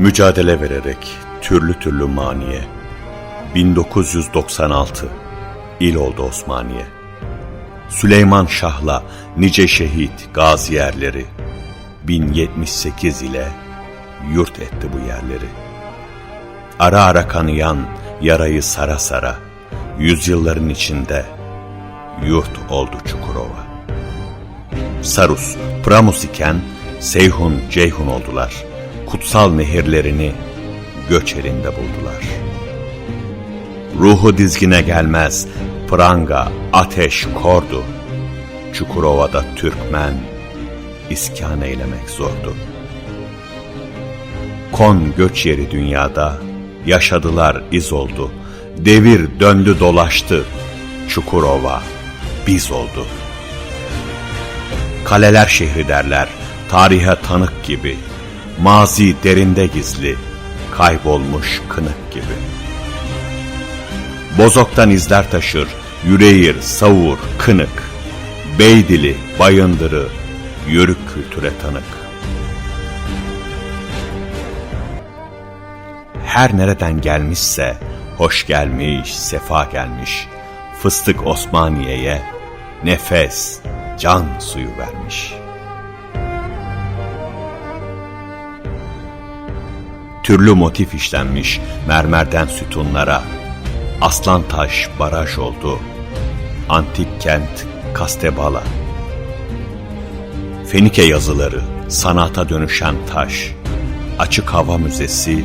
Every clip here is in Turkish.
Mücadele vererek türlü türlü maniye 1996 İl oldu Osmaniye Süleyman Şah'la nice şehit gazi yerleri 1078 ile yurt etti bu yerleri. Ara ara kanayan yarayı sara sara yüzyılların içinde yurt oldu Çukurova. Sarus, Pramus iken Seyhun, Ceyhun oldular. Kutsal nehirlerini göç elinde buldular. Ruhu dizgine gelmez, pranga, ateş, kordu. Çukurova'da Türkmen, iskan eylemek zordu. Kon göç yeri dünyada, yaşadılar iz oldu. Devir döndü dolaştı, Çukurova biz oldu. Kaleler şehri derler, tarihe tanık gibi. Mazi derinde gizli, kaybolmuş kınık gibi. Bozoktan izler taşır, yüreğir, savur, kınık. Beydili, bayındırı, yörük kültüre tanık. Her nereden gelmişse, hoş gelmiş, sefa gelmiş. Fıstık Osmaniye'ye nefes, can suyu vermiş. Türlü motif işlenmiş mermerden sütunlara, aslan taş baraj oldu, antik kent Kastebala. Fenike yazıları, sanata dönüşen taş, açık hava müzesi,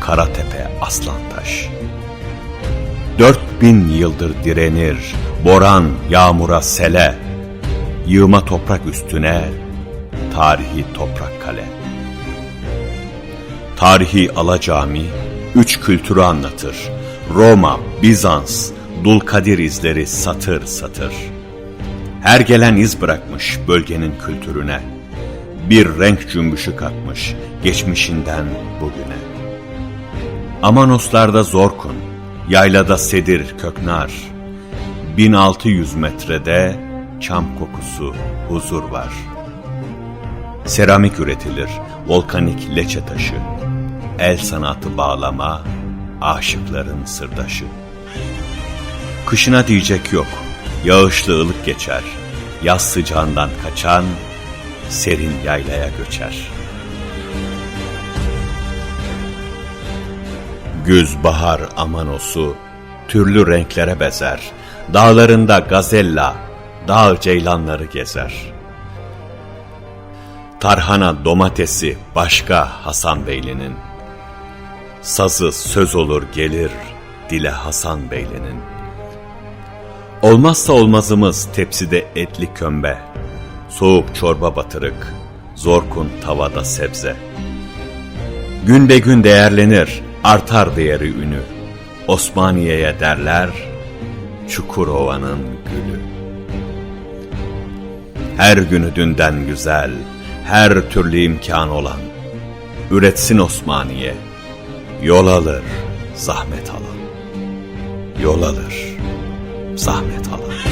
Karatepe Aslantaş. Dört bin yıldır direnir, boran, yağmura, sele, yığma toprak üstüne, tarihi toprak kale. Tarihi Ala Cami, üç kültürü anlatır. Roma, Bizans, Dulkadir izleri satır satır. Her gelen iz bırakmış bölgenin kültürüne. Bir renk cümbüşü katmış geçmişinden bugüne. Amanoslarda Zorkun, yaylada sedir köknar. 1600 metrede çam kokusu huzur var. Seramik üretilir, volkanik leçe taşı. El sanatı bağlama, aşıkların sırdaşı. Kışına diyecek yok, yağışlı ılık geçer. Yaz sıcağından kaçan, serin yaylaya göçer. Güz, bahar, amanosu, türlü renklere bezer. Dağlarında gazella, dağ ceylanları gezer. Tarhana, domatesi başka Hasan Beyli'nin. Sazı söz olur gelir dile Hasan Beyli'nin. Olmazsa olmazımız tepside etli kömbe, soğuk çorba batırık, zorkun tavada sebze. Gün be gün değerlenir, artar değeri ünü. Osmaniye'ye derler, Çukurova'nın gülü. Her günü dünden güzel, her türlü imkan olan, üretsin Osmaniye, yol alır, zahmet alan. Yol alır, zahmet alan.